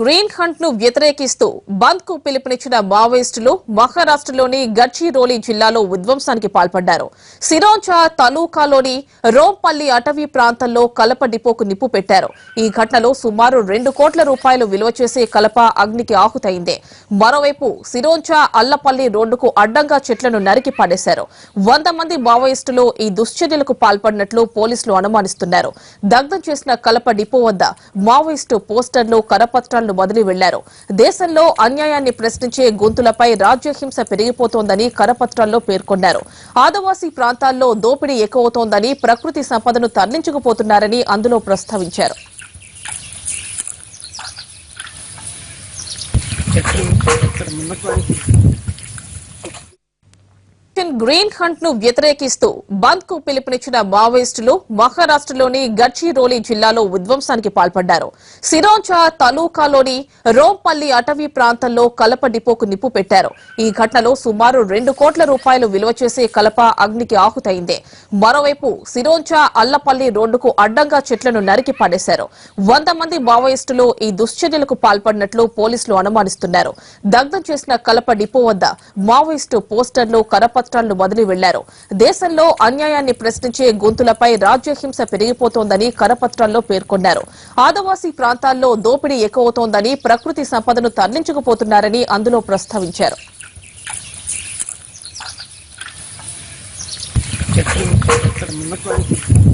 Green హంట్ను వ్యతిరేకిస్తూ బంద్కు పిలుపునిచ్చిన మావోయిస్టులు మహారాష్ట్రలోని గడ్చిరోలి జిల్లాలో విధ్వంసానికి పాల్పడ్డారు. సిరోంచా తలూకాలోని రోంపల్లి అటవీ ప్రాంతంలో కలప డిపోకు నిప్పు పెట్టారు. ఈ ఘటనలో సుమారు రెండు కోట్ల రూపాయలు విలువ చేసే కలప అగ్నికి ఆహుతైంది మరోవైపు సిరోంచా అల్లపల్లి రోడ్డుకు అడ్డంగా చెట్లను నరికి పడేశారు. వంద మంది మావోయిస్టులు ఈ దుశ్చర్యలకు పాల్పడినట్లు పోలీసులు అనుమానిస్తున్నారు. దగ్ధం చేసిన కలప డిపో వద్ద మావోయిస్టు పోస్టర్లు కరపత్రాలను వదిలి వెళ్ళారు. దేశంలో అన్యాయాన్ని ప్రశ్నించే గొంతులపై రాజ్యహింస పెరిగిపోతోందని కరపత్రాల్లో పేర్కొన్నారు. ఆదివాసీ ప్రాంతాల్లో దోపిడీ ఎక్కువవుతోందని ప్రకృతి సంపదను తరలించుకుపోతున్నారని అందులో ప్రస్తావించారు. గ్రీన్ హంట్ను వ్యతిరేకిస్తూ బంద్కు పిలుపునిచ్చిన మావోయిస్టులు మహారాష్టలోని గడ్చిరోలి జిల్లాలో విధ్వంసానికి పాల్పడ్డారు. సిరోంచా తలూకాలోని రోంపల్లి అటవీ ప్రాంతంలో కలప డిపోకు నిప్పు పెట్టారు. ఈ ఘటనలో సుమారు రెండు కోట్ల రూపాయలు విలువ చేసే కలప అగ్నికి ఆహుతైంది మరోవైపు సిరోంచా అల్లపల్లి రోడ్డుకు అడ్డంగా చెట్లను నరికి పడేశారు. వంద మంది మావోయిస్టులు ఈ దుశ్చర్యలకు పాల్పడినట్లు పోలీసులు అనుమానిస్తున్నారు. దగ్ధం చేసిన కలప డిపో వద్ద మావోయిస్టు పోస్టర్లు రాష్ట్రాలను వదిలి వెళ్ళారు. దేశంలో అన్యాయాన్ని ప్రశ్నించే గొంతులపై రాజ్యహింస పెరిగిపోతోందని కరపత్రాల్లో పేర్కొన్నారు. ఆదివాసీ ప్రాంతాల్లో దోపిడీ ఎక్కువవుతోందని ప్రకృతి సంపదను తరలించుకుపోతున్నారని అందులో ప్రస్తావించారు. ఇక్కడ